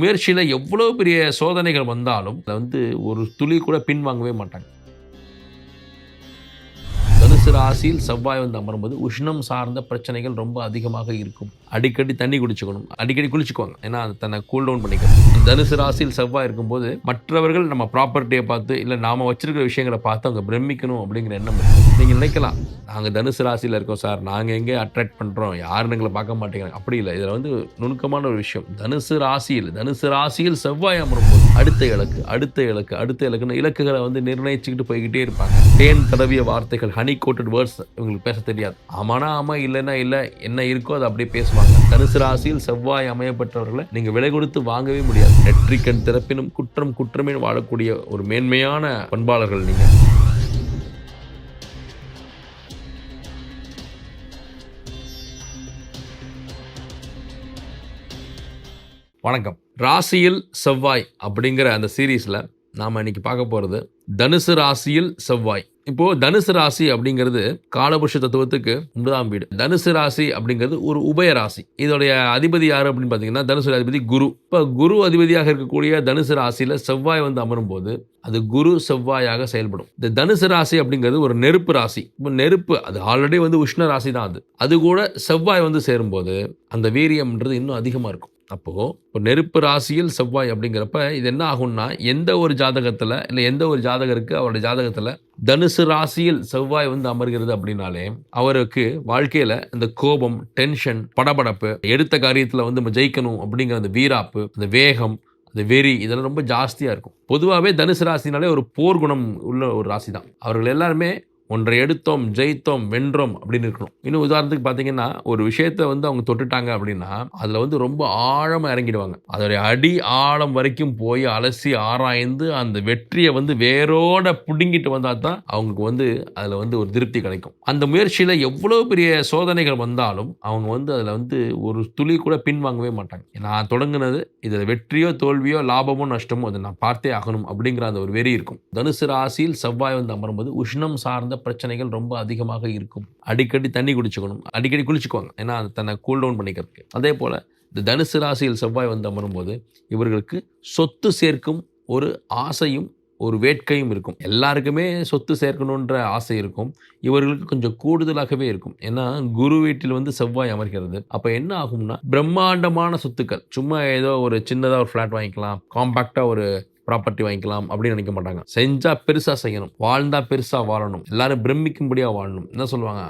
முயற்சியில் எவ்வளோ பெரிய சோதனைகள் வந்தாலும் அதை வந்து ஒரு துளி கூட பின்வாங்கவே மாட்டாங்க. தனுசு ராசியில் செவ்வாய் வந்து அமரும்போது உஷ்ணம் சார்ந்த பிரச்சனைகள் ரொம்ப அதிகமாக இருக்கும். அடிக்கடி தண்ணி குடிச்சுக்கணும். அடிக்கடி குளிச்சுக்குவாங்க. ஏன்னா அது தன்னை கூல் டவுன் பண்ணிக்கணும் தனுசு ராசியில் செவ்வாய் இருக்கும்போது மற்றவர்கள் நம்ம ப்ராப்பர்ட்டியை பார்த்து இல்லை நாம வச்சிருக்கிற விஷயங்களை பார்த்து அவங்க பிரமிக்கணும் அப்படிங்கிற எண்ணம் நீங்கள் நினைக்கலாம் நாங்கள் தனுசு ராசியில் இருக்கோம் சார். நாங்கள் எங்கே அட்ராக்ட் பண்ணுறோம் யாரும் எங்களை பார்க்க மாட்டேங்கிறாங்க. அப்படி இல்லை. இதில் வந்து நுணுக்கமான ஒரு விஷயம். தனுசு ராசியில் தனுசு ராசியில் செவ்வாய் அமரும்போது அடுத்த இலக்கு அடுத்த இலக்கு அடுத்த இலக்குன்னு இலக்குகளை வந்து நிர்ணயிச்சுக்கிட்டு போய்கிட்டே இருப்பாங்க. தேன் தடவிய வார்த்தைகள் ஹனி கோட்டட் வேர்ட்ஸ் இவங்களுக்கு பேச தெரியாது. ஆமானா ஆமாம் இல்லைன்னா இல்லை என்ன இருக்கோ அதை அப்படியே பேசணும் வாங்க. தனுசு ராசியில் செவ்வாய் அமையப்பட்டவர்களை நீங்க விலை கொடுத்து வாங்கவே முடியாது. நெற்றிக்கண் திறப்பினும் குற்றம் குற்றமே வாழக்கூடிய ஒரு மேன்மையான பண்பாளர்கள் நீங்க. வணக்கம். ராசியில் செவ்வாய் அப்படிங்கிற அந்த சீரீஸில் நாம் இன்னைக்கு பார்க்க போகிறது தனுசு ராசியில் செவ்வாய். இப்போது தனுசு ராசி அப்படிங்கிறது காலபுருஷ தத்துவத்துக்கு ஒன்பதாம் வீடு. தனுசு ராசி அப்படிங்கிறது ஒரு உபய ராசி. இதோடைய அதிபதி யார் அப்படின்னு பார்த்தீங்கன்னா தனுசு அதிபதி குரு. இப்போ குரு அதிபதியாக இருக்கக்கூடிய தனுசு ராசியில் செவ்வாய் வந்து அமரும் போது அது குரு செவ்வாயாக செயல்படும். இந்த தனுசு ராசி அப்படிங்கிறது ஒரு நெருப்பு ராசி. இப்போ நெருப்பு அது ஆல்ரெடி வந்து உஷ்ண ராசி தான் அது. அது கூட செவ்வாய் வந்து சேரும்போது அந்த வீரியம்ன்றது இன்னும் அதிகமாக இருக்கும். அப்போது இப்போ நெருப்பு ராசியில் செவ்வாய் அப்படிங்கிறப்ப இது என்ன ஆகும்னா எந்த ஒரு ஜாதகத்தில் இல்லை எந்த ஒரு ஜாதகருக்கு அவருடைய ஜாதகத்தில் தனுசு ராசியில் செவ்வாய் வந்து அமர்கிறது அப்படின்னாலே அவருக்கு வாழ்க்கையில் இந்த கோபம் டென்ஷன் படபடப்பு எடுத்த காரியத்தில் வந்து நம்ம ஜெயிக்கணும் அப்படிங்கிற அந்த வீராப்பு அந்த வேகம் இந்த வெறி இதெல்லாம் ரொம்ப ஜாஸ்தியாக இருக்கும். பொதுவாகவே தனுசு ராசினாலே ஒரு போர் குணம் உள்ள ஒரு ராசி தான் அவர்கள் எல்லாருமே ஒன்றை எடுத்தோம் ஜெயித்தோம் வென்றோம் அப்படின்னு இருக்கணும். இன்னும் உதாரணத்துக்கு பார்த்தீங்கன்னா ஒரு விஷயத்தை வந்து அவங்க தொட்டுட்டாங்க அப்படின்னா அதில் வந்து ரொம்ப ஆழமாக இறங்கிடுவாங்க. அதோடைய அடி ஆழம் வரைக்கும் போய் அலசி ஆராய்ந்து அந்த வெற்றியை வந்து வேரோட பிடுங்கிட்டு வந்தால் தான் அவங்களுக்கு வந்து அதில் வந்து ஒரு திருப்தி கிடைக்கும். அந்த முயற்சியில் எவ்வளோ பெரிய சோதனைகள் வந்தாலும் அவங்க வந்து அதில் வந்து ஒரு துளி கூட பின்வாங்கவே மாட்டாங்க. நான் தொடங்கினது இதில் வெற்றியோ தோல்வியோ லாபமோ நஷ்டமோ அதை நான் பார்த்தே ஆகணும் அப்படிங்கிற அந்த ஒரு வெறி இருக்கும். தனுசு ராசியில் செவ்வாய் வந்து அமரும்போது உஷ்ணம் சார்ந்த பிரச்சனைகள் ரொம்ப அதிகமாக இருக்கும். அடிக்கடி தண்ணி குடிச்சுக்கணும். அடிக்கடி குளிச்சுக்குவாங்க. ஏன்னா தன்னை கூல் டவுன் பண்ணிக்கிறதுக்கு. அதே போல் இந்த தனுசு ராசியில் செவ்வாய் வந்து அமரும்போது இவர்களுக்கு சொத்து சேர்க்கும் ஒரு ஆசையும் ஒரு வேட்கையும் இருக்கும். எல்லாருக்குமே சொத்து சேர்க்கணுன்ற ஆசை இருக்கும். இவர்களுக்கு கொஞ்சம் கூடுதலாகவே இருக்கும். ஏன்னா குரு வீட்டில் வந்து செவ்வாய் அமர்கிறது. அப்போ என்ன ஆகும்னா பிரம்மாண்டமான சொத்துக்கள். சும்மா ஏதோ ஒரு சின்னதாக ஒரு ஃப்ளாட் வாங்கிக்கலாம். காம்பாக்டாக ஒரு ப்ராப்பர்ட்டி வாங்கிக்கலாம் அப்படின்னு நினைக்க மாட்டாங்க. செஞ்சா பெருசா செய்யணும். வாழ்ந்தா பெருசா வாழணும். எல்லாரும் பிரமிக்கும்படியா வாழணும். என்ன சொல்லுவாங்க?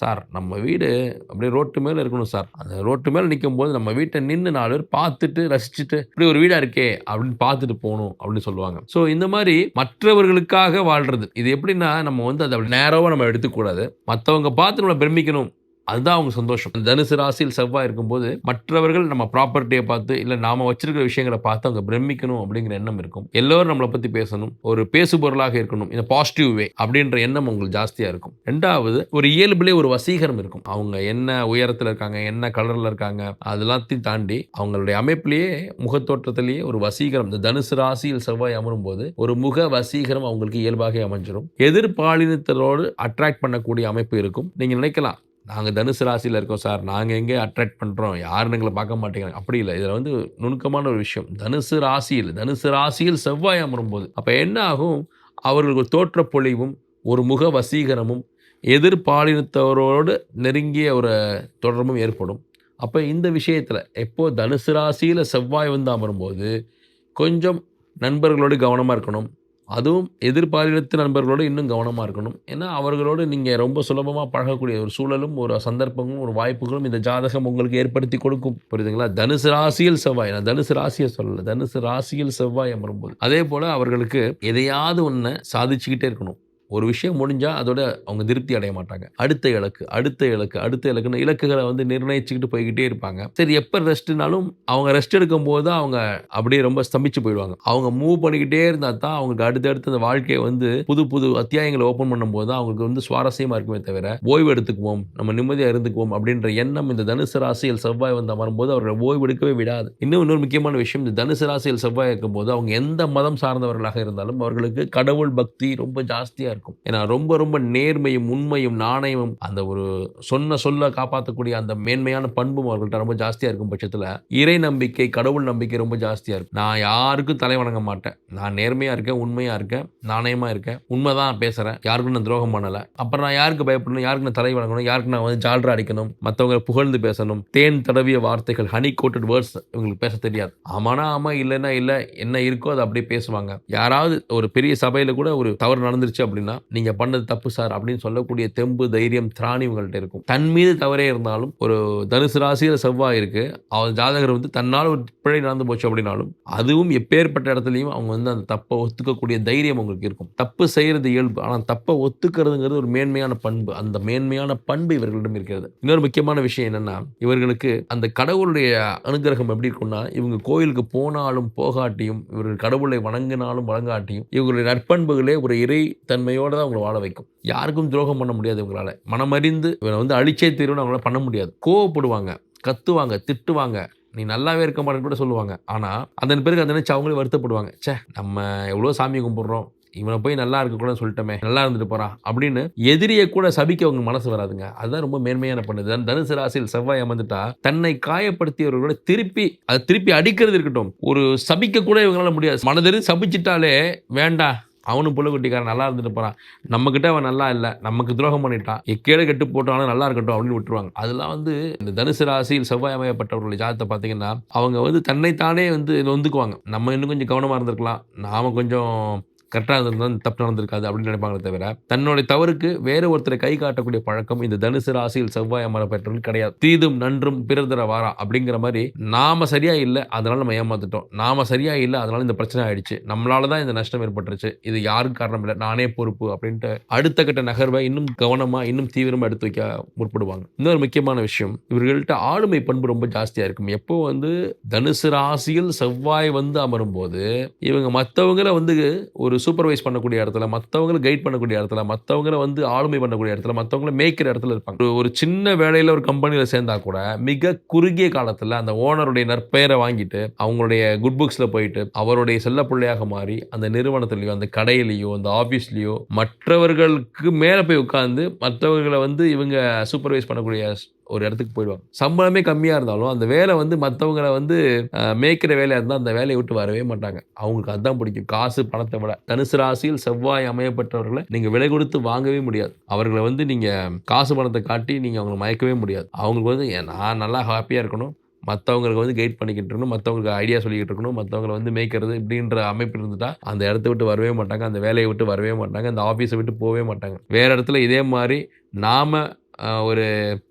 சார் நம்ம வீடு அப்படியே ரோட்டு மேலே இருக்கணும் சார். அந்த ரோட்டு மேலே நிற்கும் போது நம்ம வீட்டை நின்று நாலு பேர் பார்த்துட்டு ரசிச்சுட்டு இப்படி ஒரு வீடாக இருக்கே அப்படின்னு பார்த்துட்டு போகணும் அப்படின்னு சொல்லுவாங்க. ஸோ இந்த மாதிரி மற்றவர்களுக்காக வாழ்றது. இது எப்படின்னா நம்ம வந்து அதை அப்படி நேரமாக நம்ம எடுத்துக்கூடாது மற்றவங்க பார்த்து நம்மளை பிரமிக்கணும். அதுதான் அவங்க சந்தோஷம். தனுசு ராசியில் செவ்வாய் இருக்கும்போது மற்றவர்கள் நம்ம ப்ராப்பர்ட்டியை பார்த்து இல்லை நாம வச்சிருக்கிற விஷயங்களை பார்த்து அவங்க பிரமிக்கணும் அப்படிங்கிற எண்ணம் இருக்கும். எல்லோரும் நம்மளை பற்றி பேசணும். ஒரு பேசுபொருளாக இருக்கணும். இந்த பாசிட்டிவ் வே அப்படின்ற எண்ணம் உங்களுக்கு ஜாஸ்தியாக இருக்கும். ரெண்டாவது ஒரு இயல்புலே ஒரு வசீகரம் இருக்கும். அவங்க என்ன உயரத்தில் இருக்காங்க என்ன கலரில் இருக்காங்க அதெல்லாத்தையும் தாண்டி அவங்களுடைய அமைப்பிலேயே முகத்தோற்றத்திலேயே ஒரு வசீகரம். இந்த தனுசு ராசியில் செவ்வாய் அமரும் போது ஒரு முக வசீகரம் அவங்களுக்கு இயல்பாக அமைஞ்சிடும் எதிர்பாலினத்தரோடு அட்ராக்ட் பண்ணக்கூடிய அமைப்பு இருக்கும். நீங்கள் நினைக்கலாம் நாங்கள் தனுசு ராசியில் இருக்கோம் சார். நாங்கள் எங்கே அட்ராக்ட் பண்ணுறோம் யாருன்னு எங்களை பார்க்க மாட்டேங்கிறாங்க. அப்படி இல்லை. இதில் வந்து நுணுக்கமான ஒரு விஷயம். தனுசு ராசியில் தனுசு ராசியில் செவ்வாய் அமரும் போது அப்போ என்ன ஆகும்? அவர்களுக்கு ஒரு தோற்றப்பொழிவும் ஒரு முக வசீகரமும் எதிர்பாலினத்தவரோடு நெருங்கிய ஒரு தொடர்பும் ஏற்படும். அப்போ இந்த விஷயத்தில் எப்போது தனுசு ராசியில் செவ்வாய் வந்து அமரும்போது கொஞ்சம் நண்பர்களோடு கவனமாக இருக்கணும். அதுவும் எதிர்பாலினத்து நண்பர்களோடு இன்னும் கவனமாக இருக்கணும். ஏன்னா அவர்களோடு நீங்கள் ரொம்ப சுலபமாக பழகக்கூடிய ஒரு சூழலும் ஒரு சந்தர்ப்பங்களும் ஒரு வாய்ப்புகளும் இந்த ஜாதகம் உங்களுக்கு ஏற்படுத்தி கொடுக்கும். புரியுதுங்களா? தனுசு ராசியில் செவ்வாய். நான் தனுசு ராசியை சொல்லலை. தனுசு ராசியில் செவ்வாய் அமரும்போது. அதே போல் அவர்களுக்கு எதையாவது ஒன்று சாதிச்சுக்கிட்டே இருக்கணும். ஒரு விஷயம் முடிஞ்சால் அதோட அவங்க திருப்தி அடைய மாட்டாங்க. அடுத்த இலக்கு அடுத்த இலக்கு அடுத்த இலக்குன்னு இலக்குகளை வந்து நிர்ணயிச்சுக்கிட்டு போய்கிட்டே இருப்பாங்க. சரி எப்போ ரெஸ்ட்னாலும் அவங்க ரெஸ்ட் எடுக்கும் போது தான் அவங்க அப்படியே ரொம்ப ஸ்தம்பிச்சு போயிடுவாங்க. அவங்க மூவ் பண்ணிக்கிட்டே இருந்தால் தான் அவங்களுக்கு அடுத்தடுத்து அந்த வாழ்க்கையை வந்து புது புது அத்தியாயங்களை ஓப்பன் பண்ணும்போது தான் அவங்களுக்கு வந்து சுவாரஸ்யமாக இருக்குமே தவிர ஓய்வு எடுத்துக்குவோம் நம்ம நிம்மதியாக இருந்துக்குவோம் அப்படின்ற எண்ணம் இந்த தனுசு ராசியில் செவ்வாய் வந்து அமரும்போது அவர்களை ஓய்வு எடுக்கவே விடாது. இன்னும் இன்னொரு முக்கியமான விஷயம் இந்த தனுசு ராசியில் செவ்வாய் இருக்கும்போது அவங்க எந்த மதம் சார்ந்தவர்களாக இருந்தாலும் அவர்களுக்கு கடவுள் பக்தி ரொம்ப ஜாஸ்தியாக இருக்கும். இருக்கும். ஏன்னா ரொம்ப ரொம்ப நேர்மையும் உண்மையும் நாணயமும் அந்த ஒரு சொன்ன சொல்ல காப்பாற்றக்கூடிய அந்த மேன்மையான பண்பும் அவர்கள்ட்ட ரொம்ப ஜாஸ்தியாக இருக்கும் பட்சத்தில் இறை நம்பிக்கை கடவுள் நம்பிக்கை ரொம்ப ஜாஸ்தியாக இருக்கும். நான் யாருக்கும் தலை வணங்க மாட்டேன். நான் நேர்மையாக இருக்கேன் உண்மையாக இருக்கேன் நாணயமாக இருக்கேன். உண்மை தான் பேசுகிறேன் யாருக்கும் நான் துரோகம் பண்ணலை. அப்புறம் நான் யாருக்கு பயப்படணும்? யாருக்கு நான் தலை வணங்கணும்? யாருக்கு நான் வந்து ஜால்ரா அடிக்கணும்? மற்றவங்க புகழ்ந்து பேசணும். தேன் தடவிய வார்த்தைகள் ஹனி கோட்டட் வேர்ட்ஸ் இவங்களுக்கு பேச தெரியாது. ஆமானா ஆமா இல்லைன்னா இல்லை. என்ன இருக்கோ அதை அப்படியே பேசுவாங்க. யாராவது ஒரு பெரிய சபையில் கூட ஒரு தவறு நடந்துருச்சு அப்படின்னா நீங்கள் பண்ணது தப்பு சார் அப்படின்னு சொல்லக்கூடிய தெம்பு தைரியம் திராணி உங்கள்கிட்ட இருக்கும். தன் மீது தவறே இருந்தாலும் ஒரு தனுசு ராசியில் செவ்வாய் இருக்கு. அவர் ஜாதகர் வந்து தன்னால் ஒரு பிழை நடந்து போச்சு அப்படின்னாலும் அதுவும் எப்பேற்பட்ட இடத்துலையும் அவங்க வந்து அந்த தப்பை ஒத்துக்கக்கூடிய தைரியம் உங்களுக்கு இருக்கும். தப்பு செய்யறது இயல்பு. ஆனால் தப்பை ஒத்துக்கிறதுங்கிறது ஒரு மேன்மையான பண்பு. அந்த மேன்மையான பண்பு இவர்களிடம் இருக்கிறது. இன்னொரு முக்கியமான விஷயம் என்னன்னா இவர்களுக்கு அந்த கடவுளுடைய அனுகிரகம் எப்படி இருக்கும்னா இவங்க கோயிலுக்கு போனாலும் போகாட்டியும் இவர்கள் கடவுளை வணங்கினாலும் வழங்காட்டியும் இவர்களுடைய நற்பண்புகளே ஒரு இறை தன்மையோடு தான் உங்களை வாழ வைக்கும். யாருக்கும் துரோகம் பண்ண முடியாது இவங்களால மனமறிந்து இவனை வந்து அழிச்சே தீர்வுன்னு அவங்களால பண்ண முடியாது. கோவப்படுவாங்க கத்துவாங்க திட்டுவாங்க. நீ நல்லாவே இருக்க மாட்டேன்னு கூட சொல்லுவாங்க. ஆனால் அதன் பேருக்கு அதை நினைச்சு அவங்களே வருத்தப்படுவாங்க. ச்சே நம்ம எவ்வளோ சாமி கும்பிட்றோம். இவனை போய் நல்லா இருக்க கூட சொல்லிட்டோமே நல்லா இருந்துட்டு போகிறான் அப்படின்னு எதிரியை கூட சபிக்க அவங்க மனசு வராதுங்க. அதுதான் ரொம்ப மேன்மையான பண்ணுது தனுசு ராசியில் செவ்வாய் அமர்ந்துட்டா தன்னை காயப்படுத்தியவர்களோட திருப்பி அதை திருப்பி அடிக்கிறது இருக்கட்டும். ஒரு சபிக்க கூட இவங்களால முடியாது. மனதில் சபிச்சிட்டாலே வேண்டாம். அவனும் புள்ளக்குட்டிக்காரன் நல்லா இருந்துட்டு போகிறான் நம்மக்கிட்ட அவன் நல்லா இல்லை நமக்கு துரோகம் பண்ணிட்டான். எக்கேடு கெட்டு போட்டாலும் நல்லா இருக்கட்டும் அப்படின்னு விட்டுருவாங்க. அதெல்லாம் வந்து இந்த தனுசு ராசியில் செவ்வாய் அமையப்பட்டவர்களுடைய ஜாதத்தை பார்த்தீங்கன்னா அவங்க வந்து தன்னைத்தானே வந்து நொந்துக்குவாங்க நம்ம இன்னும் கொஞ்சம் கவனமாக இருந்திருக்கலாம். நாம் கொஞ்சம் கரெக்டாக இருந்திருந்தா தப்பு நடந்திருக்காது அப்படின்னு நினைப்பாங்களே தவிர தன்னுடைய தவறுக்கு வேறு ஒருத்தரை கை காட்டக்கூடிய பழக்கம் இந்த தனுசு ராசியில் செவ்வாய் அமர பெற்றவர்கள் கிடையாது. தீதும் நன்றும் பிறர் வாரா அப்படிங்கிற மாதிரி நாம சரியா இல்லை அதனால நம்ம ஏமாத்துட்டோம். நாம சரியா இல்லை அதனால இந்த பிரச்சனை ஆயிடுச்சு. நம்மளால தான் இந்த நஷ்டம் ஏற்பட்டுருச்சு. இது யாருக்கும் காரணம் இல்லை. நானே பொறுப்பு அப்படின்ட்டு அடுத்த கட்ட நகர்வை இன்னும் கவனமா இன்னும் தீவிரமா எடுத்து வைக்க முற்படுவாங்க. இன்னொரு முக்கியமான விஷயம் இவர்கள்ட்ட ஆளுமை பண்பு ரொம்ப ஜாஸ்தியா இருக்கும். எப்போ வந்து தனுசு ராசியில் செவ்வாய் வந்து அமரும் போது இவங்க மற்றவங்கள வந்து ஒரு சூப்பர்வைஸ் பண்ணக்கூடிய இடத்துல மற்றவங்களை கைட் பண்ணக்கூடிய இடத்துல மற்றவங்கள வந்து ஆளுமை பண்ணக்கூடிய இடத்துல மற்றவங்கள மேய்க்கிற இடத்துல இருப்பாங்க. ஒரு- சின்ன வேலையில் ஒரு கம்பெனியில் சேர்ந்தா கூட மிக குறுகிய காலத்தில் அந்த ஓனருடைய நற்பெயரை வாங்கிட்டு அவங்களுடைய குட் புக்ஸில் போயிட்டு அவருடைய செல்ல பிள்ளையாக மாறி அந்த நிறுவனத்துலேயோ அந்த கடையிலையோ அந்த ஆஃபீஸ்லேயோ மற்றவர்களுக்கு மேலே போய் உட்காந்து மற்றவர்களை வந்து இவங்க சூப்பர்வைஸ் பண்ணக்கூடிய ஒரு இடத்துக்கு போயிடுவாங்க. சம்பளமே கம்மியாக இருந்தாலும் அந்த வேலை வந்து மற்றவங்களை வந்து மேய்க்கிற வேலையாக இருந்தால் அந்த வேலையை விட்டு வரவே மாட்டாங்க. அவங்களுக்கு அதுதான் பிடிக்கும். காசு பணத்தை விட. தனுசு ராசியில் செவ்வாய் அமையப்பட்டவர்களை நீங்கள் விலை கொடுத்து வாங்கவே முடியாது. அவர்களை வந்து நீங்கள் காசு பணத்தை காட்டி நீங்கள் அவங்களை மயக்கவே முடியாது. அவங்களுக்கு வந்து நான் நல்லா ஹாப்பியாக இருக்கணும். மற்றவங்களுக்கு வந்து கைட் பண்ணிக்கிட்டு இருக்கணும். மற்றவங்களுக்கு ஐடியா சொல்லிக்கிட்டு இருக்கணும். மற்றவங்களை வந்து மேய்க்கிறது இப்படின்ற அமைப்பு இருந்துட்டா அந்த இடத்த விட்டு வரவே மாட்டாங்க. அந்த வேலையை விட்டு வரவே மாட்டாங்க. அந்த ஆஃபீஸை விட்டு போகவே மாட்டாங்க. வேறு இடத்துல இதே மாதிரி நாம் ஒரு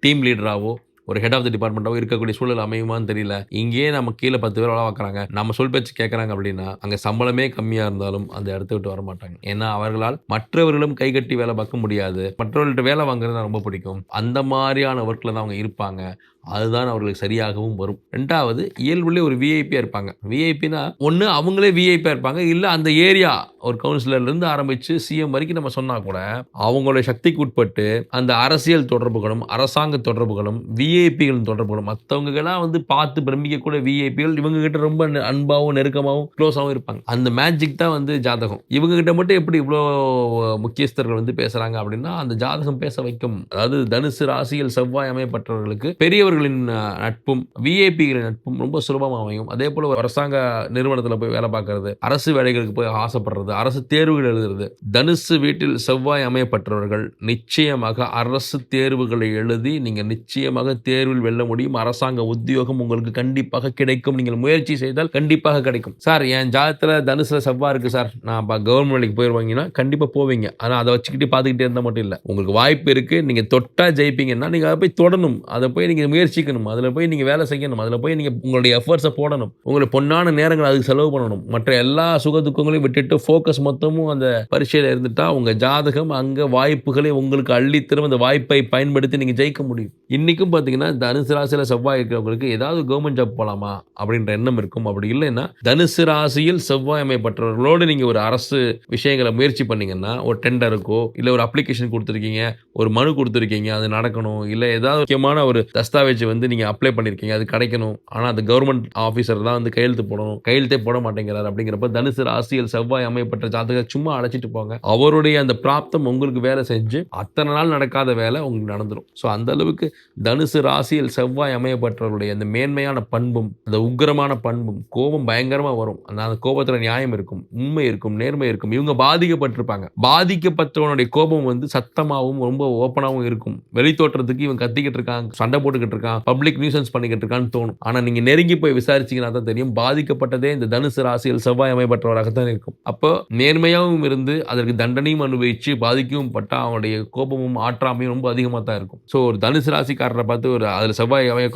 டீம் லீடராகவோ ஒரு ஹெட் ஆஃப் த டிபார்ட்மெண்ட்டாக இருக்கக்கூடிய சூழல் அமையுமான்னு தெரியல. இங்கேயே நம்ம கீழே பத்து பேர் வேலை பார்க்குறாங்க நம்ம சொல் பேச்சு கேட்குறாங்க அப்படின்னா அங்கே சம்பளமே கம்மியாக இருந்தாலும் அந்த இடத்த விட்டு வர மாட்டாங்க. ஏன்னா அவர்களால் மற்றவர்களும் கை கட்டி வேலை பார்க்க முடியாது. மற்றவர்கள்ட்ட வேலை வாங்குறது தான் ரொம்ப பிடிக்கும். அந்த மாதிரியான ஒர்க்கில் தான் அவங்க இருப்பாங்க. அதுதான் அவர்களுக்கு சரியாகவும் வரும். ரெண்டாவது இயல்புலேயே ஒரு விஐபியாக இருப்பாங்க. விஐபினா ஒன்று அவங்களே விஐபியாக இருப்பாங்க. இல்லை அந்த ஏரியா ஒரு கவுன்சிலர்லேருந்து ஆரம்பித்து சிஎம் வரைக்கும் நம்ம சொன்னால் கூட அவங்களுடைய சக்திக்கு உட்பட்டு அந்த அரசியல் தொடர்புகளும் அரசாங்க தொடர்புகளும் விஐபிகள் தொடர்புகளும் மற்றவங்களாம் வந்து பார்த்து பிரமிக்கக்கூட விஐபிகள் இவங்க கிட்ட ரொம்ப நெ- நெருக்கமாகவும் க்ளோஸாகவும் இருப்பாங்க. அந்த மேஜிக் தான் வந்து ஜாதகம். இவங்க கிட்ட மட்டும் எப்படி இவ்வளோ முக்கியஸ்தர்கள் வந்து பேசுகிறாங்க அப்படின்னா அந்த ஜாதகம் பேச வைக்கும். அதாவது தனுசு ராசியில் செவ்வாய் அமையப்பட்டவர்களுக்கு பெரியவர்கள் அஹ், நட்பும் விஐபிகளின் நட்பும் ரொம்ப சுலபமாக அமையும். அதே போல் ஒரு அரசாங்க நிறுவனத்தில் போய் வேலை பார்க்கறது அரசு வேலைகளுக்கு போய் ஆசைப்படுறது அரசு தேர்வுகள் எழுதுறது தனுசு வீட்டில் செவ்வாய் அமையப்பட்டவர்கள் நிச்சயமாக அரசு தேர்வுகளை எழுதி நீங்கள் நிச்சயமாக தேர்வில் வெல்ல முடியும். அரசாங்க உத்தியோகம் உங்களுக்கு கண்டிப்பாக கிடைக்கும். நீங்கள் முயற்சி செய்தால் கண்டிப்பாக கிடைக்கும். சார் என் ஜாதத்தில் தனுசுல செவ்வாய் இருக்கு சார். நான் இப்போ கவர்மெண்ட் வேலைக்கு போயிடுவாங்கன்னா கண்டிப்பாக போவீங்க. ஆனால் அதை வச்சுக்கிட்டு பார்த்துக்கிட்டே இருந்தால் மட்டும் இல்லை. உங்களுக்கு வாய்ப்பு இருக்குது நீங்கள் தொட்டா ஜெயிப்பீங்கன்னா நீங்கள் அதை போய் தொடணும். அதை போய் நீங்கள் முயற்சிக்கணும். அதில் போய் நீங்கள் வேலை செய்யணும். அதில் போய் நீங்கள் உங்களுடைய எஃபர்ட்ஸை போடணும். உங்களுடைய பொன்னான நேரங்கள் அதுக்கு செலவு பண்ணணும். மற்ற எல்லா சுக துக்கங்களையும் விட்டுட்டு ஃபோக்கஸ் மொத்தமும் அந்த பரீட்சையில் இருந்துட்டால் உங்கள் ஜாதகம் அங்கே வாய்ப்புகளை உங்களுக்கு அள்ளித்தரும் அந்த வாய்ப்பை பயன்படுத்தி நீங்கள் ஜெயிக்க முடியும். இன்றைக்கும் பார்த்தீங்கன்னா தனுசு ராசியில் செவ்வாய் இருக்கிறவங்களுக்கு ஏதாவது கவர்மெண்ட் ஜாப் போகலாமா அப்படின்ற எண்ணம் இருக்கும். அப்படி இல்லைன்னா தனுசு ராசியில் செவ்வாய் அமைப்பட்டவர்களோடு நீங்கள் ஒரு அரசு விஷயங்களை முயற்சி பண்ணீங்கன்னா ஒரு டெண்டருக்கோ இல்லை ஒரு அப்ளிகேஷன் கொடுத்துருக்கீங்க ஒரு மனு கொடுத்துருக்கீங்க அது நடக்கணும் இல்லை ஏதாவது முக்கியமான ஒரு தஸ்தாவே தஸ்தாவேஜ் வந்து நீங்கள் அப்ளை பண்ணியிருக்கீங்க அது கிடைக்கணும். ஆனால் அது கவர்மெண்ட் ஆஃபீஸர் தான் வந்து கையெழுத்து போடணும். கையெழுத்தே போட மாட்டேங்கிறார் அப்படிங்கிறப்ப தனுசு ராசியல் செவ்வாய் அமையப்பட்ட ஜாதக சும்மா அழைச்சிட்டு போங்க. அவருடைய அந்த பிராப்தம் உங்களுக்கு வேலை செஞ்சு அத்தனை நாள் நடக்காத வேலை உங்களுக்கு நடந்துடும் ஸோ அந்த அளவுக்கு தனுசு ராசியில் செவ்வாய் அமையப்பட்டவருடைய அந்த மேன்மையான பண்பும் அந்த உக்கிரமான பண்பும் கோபம் பயங்கரமாக வரும். அந்த அந்த கோபத்தில் நியாயம் இருக்கும் உண்மை இருக்கும் நேர்மை இருக்கும். இவங்க பாதிக்கப்பட்டிருப்பாங்க. பாதிக்கப்பட்டவனுடைய கோபம் வந்து சத்தமாகவும் ரொம்ப ஓப்பனாகவும் இருக்கும். வெளித்தோற்றத்துக்கு இவன் கத்திக்கிட்டு இருக்கான் சண்டை போட்டுக்கிட்டு இருக்கான். பப்ளிக் நியூசன்ஸ் பண்ணிக்கிட்டு இருக்கான்னு தோணும். ஆனால் நீங்கள் நெருங்கி போய் விசாரிச்சீங்கன்னா தான் தெரியும். பாதிக்கப்பட்டதே இந்த தனுசு ராசியில் செவ்வாய் அமைப்பற்றவராகத்தான் இருக்கும். அப்போ நேர்மையாகவும் இருந்து அதற்கு தண்டனையும் அனுபவிச்சு பாதிக்கவும் பட்டால் அவனுடைய கோபமும் ஆற்றாமையும் ரொம்ப அதிகமாக தான் இருக்கும். ஸோ ஒரு தனுசு ராசிக்காரரை பார்த்து ஒரு அதில் செவ்வாய் அமைய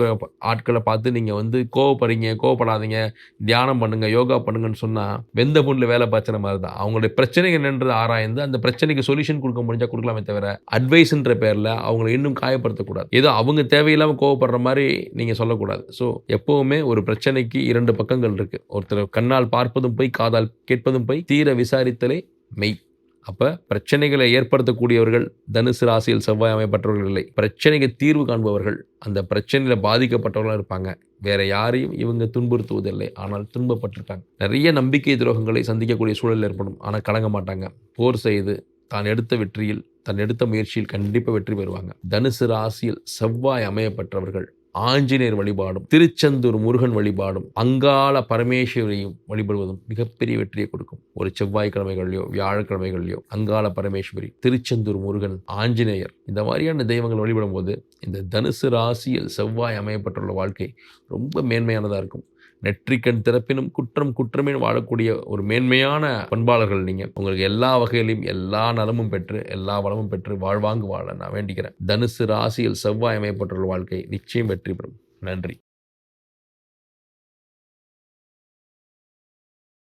ஆட்களை பார்த்து நீங்கள் வந்து கோவப்படுறீங்க கோவப்படாதீங்க தியானம் பண்ணுங்க யோகா பண்ணுங்கன்னு சொன்னால் வெந்த புண்ணில் வேலை பார்த்துற மாதிரி தான் அவங்களுடைய பிரச்சனை என்னன்றது ஆராய்ந்து அந்த பிரச்சனைக்கு சொல்யூஷன் கொடுக்க முடிஞ்சா கொடுக்கலாமே தவிர அட்வைஸ்ன்ற பேரில் அவங்களை இன்னும் காயப்படுத்தக்கூடாது. ஏதோ அவங்க தேவையில்லாமல் கோவப்படுற மாதிரி நீங்கள் சொல்லக்கூடாது. ஸோ எப்போவுமே ஒரு பிரச்சனைக்கு இரண்டு பக்கங்கள் இருக்குது ஒருத்தர் கண்ணால் பார்ப்பதும் போய் காதால் கேட்பதும் போய் தீர விசாரித்தலே மெய். அப்போ பிரச்சனைகளை ஏற்படுத்தக்கூடியவர்கள் தனுசு ராசியில் செவ்வாய் அமைப்பட்டவர்கள் இல்லை. பிரச்சனைக்கு தீர்வு காண்பவர்கள் அந்த பிரச்சனையில் பாதிக்கப்பட்டவர்களாக இருப்பாங்க. வேற யாரையும் இவங்க துன்புறுத்துவதில்லை. ஆனால் துன்பப்பட்டிருக்காங்க. நிறைய நம்பிக்கை துரோகங்களை சந்திக்கக்கூடிய சூழல் ஏற்படும். ஆனால் கலங்க மாட்டாங்க. போர் செய்து தான் எடுத்த வெற்றியில் தன் எடுத்த முயற்சியில் கண்டிப்பாக வெற்றி பெறுவாங்க. தனுசு ராசியில் செவ்வாய் அமையப்பட்டவர்கள் ஆஞ்சநேயர் வழிபாடும் திருச்செந்தூர் முருகன் வழிபாடும் அங்காள பரமேஸ்வரியும் வழிபடுவதும் மிகப்பெரிய வெற்றியை கொடுக்கும். ஒரு செவ்வாய்க்கிழமைகளிலோ வியாழக்கிழமைகளிலோ அங்காள பரமேஸ்வரி திருச்செந்தூர் முருகன் ஆஞ்சநேயர் இந்த மாதிரியான தெய்வங்கள் வழிபடும் போது இந்த தனுசு ராசியில் செவ்வாய் அமையப்பட்டுள்ள வாழ்க்கை ரொம்ப மேன்மையானதாக இருக்கும். நெற்றிக்கண் திறப்பினும் குற்றம் குற்றமே வாழக்கூடிய ஒரு மேன்மையான பண்பாளர்கள் நீங்கள் உங்களுக்கு எல்லா வகையிலையும் எல்லா நலமும் பெற்று எல்லா வளமும் பெற்று வாழ்வாங்கு வாழ நான் வேண்டிக்கிறேன். தனுசு ராசியில் செவ்வாய் அமையப்பட்டுள்ள வாழ்க்கை நிச்சயம் வெற்றி பெறும். நன்றி.